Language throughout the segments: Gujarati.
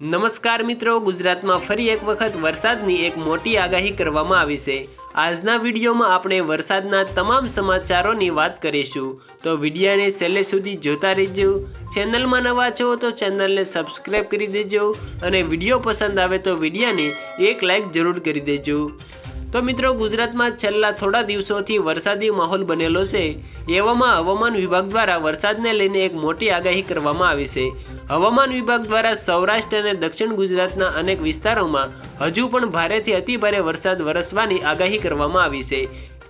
નમસ્કાર મિત્રો, ગુજરાતમાં ફરી એક વખત વરસાદની એક મોટી આગાહી કરવામાં આવી છે. આજના વિડીયોમાં આપણે વરસાદના તમામ સમાચારોની વાત કરીશું. તો વિડીયાને છેલ્લે સુધી જોતા રહેજો. ચેનલમાં નવા છો તો ચેનલને સબસ્ક્રાઈબ કરી દેજો અને વીડિયો પસંદ આવે તો વિડીયાને એક લાઈક જરૂર કરી દેજો. તો મિત્રો, ગુજરાતમાં છેલ્લા થોડા દિવસોથી વરસાદી માહોલ બનેલો છે. એવામાં હવામાન વિભાગ દ્વારા વરસાદને લઈને એક મોટી આગાહી કરવામાં આવી છે. હવામાન વિભાગ દ્વારા સૌરાષ્ટ્ર અને દક્ષિણ ગુજરાતના અનેક વિસ્તારોમાં હજુ પણ ભારેથી અતિભારે વરસાદ વરસવાની આગાહી કરવામાં આવી છે.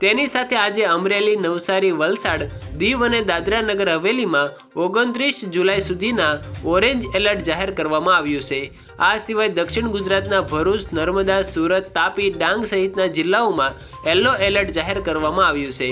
તેની સાથે આજે અમરેલી, નવસારી, વલસાડ, દીવ અને દાદરા નગર હવેલીમાં ઓગણત્રીસ જુલાઈ સુધીના ઓરેન્જ એલર્ટ જાહેર કરવામાં આવ્યું છે. આ સિવાય દક્ષિણ ગુજરાતના ભરૂચ, નર્મદા, સુરત, તાપી, ડાંગ સહિતના જિલ્લાઓમાં યલો એલર્ટ જાહેર કરવામાં આવ્યું છે.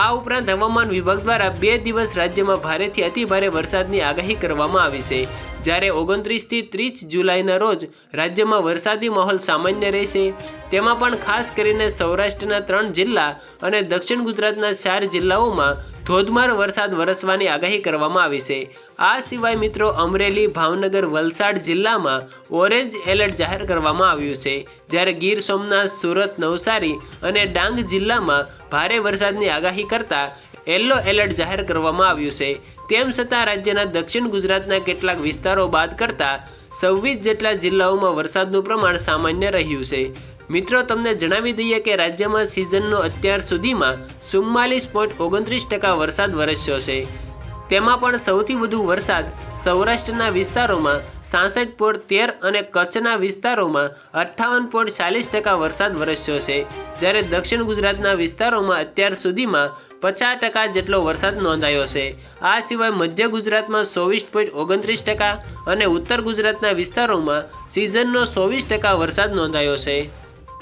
આ ઉપરાંત હવામાન વિભાગ દ્વારા બે દિવસ રાજ્યમાં ભારેથી અતિભારે વરસાદની આગાહી કરવામાં આવી છે. જ્યારે ઓગણત્રીસથી ત્રીસ જુલાઈના રોજ રાજ્યમાં વરસાદી માહોલ સામાન્ય રહેશે. તેમાં પણ ખાસ કરીને સૌરાષ્ટ્રના ત્રણ જિલ્લા અને દક્ષિણ ગુજરાતના ચાર જિલ્લાઓમાં ધોધમાર વરસાદ વરસવાની આગાહી કરવામાં આવી છે. આ સિવાય મિત્રો, અમરેલી, ભાવનગર, વલસાડ જિલ્લામાં ઓરેન્જ એલર્ટ જાહેર કરવામાં આવ્યું છે. જ્યારે ગીર સોમનાથ, સુરત, નવસારી અને ડાંગ જિલ્લામાં ભારે વરસાદની આગાહી કરતા યલો એલર્ટ જાહેર કરવામાં આવ્યું છે. તેમ છતાં રાજ્યના દક્ષિણ ગુજરાતના કેટલાક વિસ્તારો બાદ કરતાં સવ્વીસ જેટલા જિલ્લાઓમાં વરસાદનું પ્રમાણ સામાન્ય રહ્યું છે. મિત્રો, તમને જણાવી દઈએ કે રાજ્યમાં સિઝનનો અત્યાર સુધીમાં ચુમ્માલીસ પોઈન્ટ ઓગણત્રીસ ટકા વરસાદ વરસ્યો છે. તેમાં પણ સૌથી વધુ વરસાદ સૌરાષ્ટ્રના વિસ્તારોમાં સાસઠ પોઈન્ટ તેર અને કચ્છના વિસ્તારોમાં અઠ્ઠાવન પોઈન્ટ ચાલીસ ટકા વરસાદ વરસ્યો છે, જ્યારે દક્ષિણ ગુજરાતના વિસ્તારોમાં અત્યાર સુધીમાં પચાસ ટકા જેટલો વરસાદ નોંધાયો છે. આ સિવાય મધ્ય ગુજરાતમાં ચોવીસ પોઈન્ટ ઓગણત્રીસ ટકા અને ઉત્તર ગુજરાતના વિસ્તારોમાં સિઝનનો ચોવીસ ટકા વરસાદ નોંધાયો છે.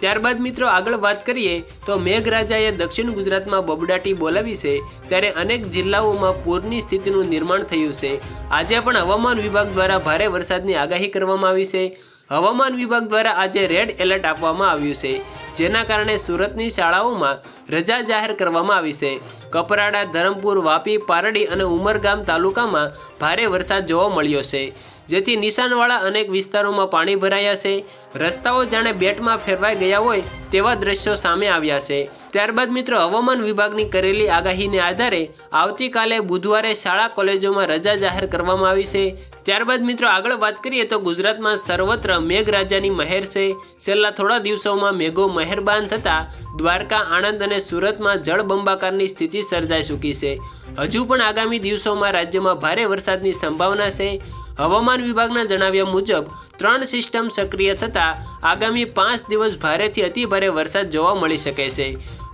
ત્યારબાદ મિત્રો આગળ વાત કરીએ તો મેઘરાજાએ દક્ષિણ ગુજરાતમાં બબડાટી બોલાવી છે, ત્યારે અનેક જિલ્લાઓમાં પૂરની સ્થિતિનું નિર્માણ થયું છે. આજે પણ હવામાન વિભાગ દ્વારા ભારે વરસાદની આગાહી કરવામાં આવી છે. હવામાન વિભાગ દ્વારા આજે રેડ એલર્ટ આપવામાં આવ્યું છે, જેના કારણે સુરતની શાળાઓમાં રજા જાહેર કરવામાં આવી છે. કપરાડા, ધરમપુર, વાપી, પારડી અને ઉમરગામ તાલુકામાં ભારે વરસાદ જોવા મળ્યો છે. જેથી નિશાનવાળા અનેક વિસ્તારોમાં પાણી ભરાયા છે. રસ્તાઓ જાણે બેટમાં ફેરવાઈ ગયા હોય તેવા દ્રશ્યો સામે આવ્યા છે. ત્યારબાદ મિત્રો, હવામાન વિભાગની કરેલી આગાહીને આધારે આવતીકાલે બુધવારે શાળા કોલેજોમાં રજા જાહેર કરવામાં આવી છે. ત્યારબાદ મિત્રો, આગળ વાત કરીએ તો ગુજરાતમાં સર્વત્ર મેઘરાજાની મહેર છે. છેલ્લા થોડા દિવસોમાં મેઘો મહેરબાન થતાં દ્વારકા, આણંદ અને સુરતમાં જળબંબાકારની સ્થિતિ સર્જાઈ ચૂકી છે. હજુ પણ આગામી દિવસોમાં રાજ્યમાં ભારે વરસાદની સંભાવના છે. હવામાન વિભાગના જણાવ્યા મુજબ, ત્રણ સિસ્ટમ સક્રિય થતાં આગામી પાંચ દિવસ ભારેથી અતિભારે વરસાદ જોવા મળી શકે છે.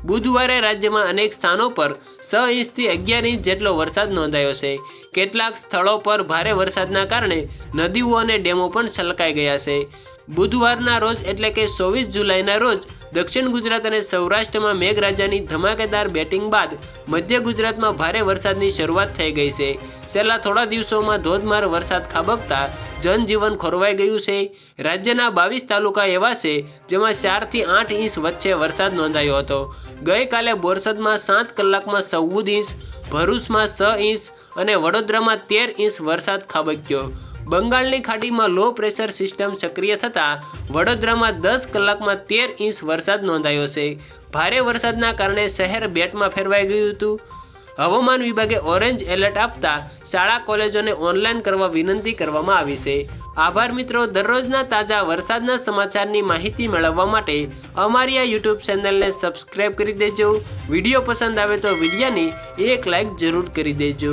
બુધવારે રાજ્યમાં અનેક સ્થાનો પર છ ઇંચથી અગિયાર ઇંચ જેટલો વરસાદ નોંધાયો છે. કેટલાક સ્થળો પર ભારે વરસાદના કારણે નદીઓ અને ડેમો પણ છલકાઈ ગયા છે. બુધવારના રોજ એટલે કે ચોવીસ જુલાઈના રોજ દક્ષિણ ગુજરાત અને સૌરાષ્ટ્રમાં મેઘરાજાની ધમાકેદાર બેટિંગ બાદ મધ્ય ગુજરાતમાં ભારે વરસાદની શરૂઆત થઈ ગઈ છે. છેલ્લા થોડા દિવસોમાં ધોધમાર વરસાદ ખાબકતા જનજીવન ખોરવાઈ ગયું છે. રાજ્યના બાવીસ તાલુકા એવા છે જેમાં ચારથી આઠ ઇંચ વચ્ચે વરસાદ નોંધાયો હતો. ગઈકાલે બોરસદમાં સાત કલાકમાં ચૌદ ઇંચ, ભરૂચમાં છ ઇંચ અને વડોદરામાં તેર ઇંચ વરસાદ ખાબક્યો. બંગાળની ખાડીમાં લો પ્રેશર સિસ્ટમ સક્રિય થતાં વડોદરામાં દસ કલાકમાં તેર ઇંચ વરસાદ નોંધાયો છે. ભારે વરસાદના કારણે શહેર બેટમાં ફેરવાઈ ગયું હતું. હવામાન વિભાગે ઓરેન્જ એલર્ટ આપતા શાળા કોલેજોને ઓનલાઈન કરવા વિનંતી કરવામાં આવી છે. આભાર મિત્રો. દરરોજના તાજા વરસાદના સમાચારની માહિતી મેળવવા માટે અમારી આ યુટ્યુબ ચેનલને સબસ્ક્રાઈબ કરી દેજો. વીડિયો પસંદ આવે તો વિડીયાને એક લાઈક જરૂર કરી દેજો.